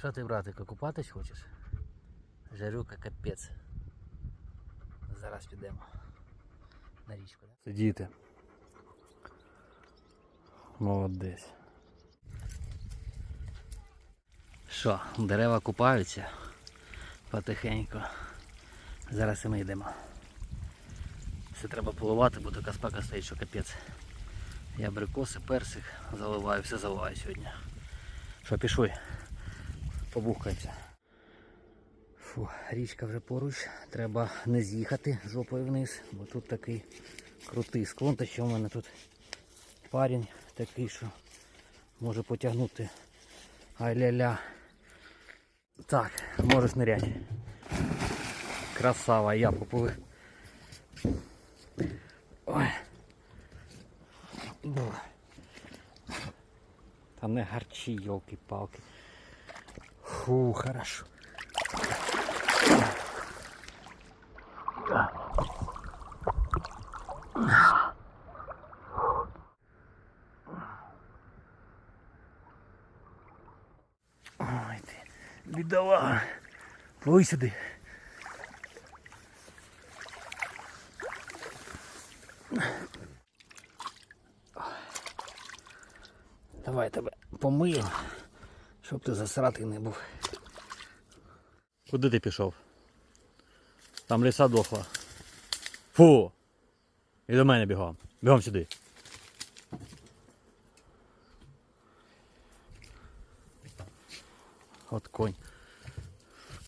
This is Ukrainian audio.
Що ти, братику, купатись хочеш? Жарюка капець. Зараз підемо на річку. Да? Сидіти. Молодець. Що, дерева купаються потихеньку. Зараз і ми йдемо. Все треба поливати, бо така спека стоїть, що капець. Я абрикоси, персик заливаю, все заливаю сьогодні. Що, пішли? Побухаємося. Фу, річка вже поруч. Треба не з'їхати жопою вниз, бо тут такий крутий склон, та що в мене тут парень такий, що може потягнути. Ай-ля-ля. Так, можеш нырять. Красава, я поплив. Ой. Бу. Та не гарчі, елки-палки. Фу, хорошо. Ой ти, бідолага. Пливи сюди. Давай тебе помию, щоб ти засратий не був. Куди ти пішов? Там ліса дохла. Фу! І до мене бігом. Бігом сюди. От конь.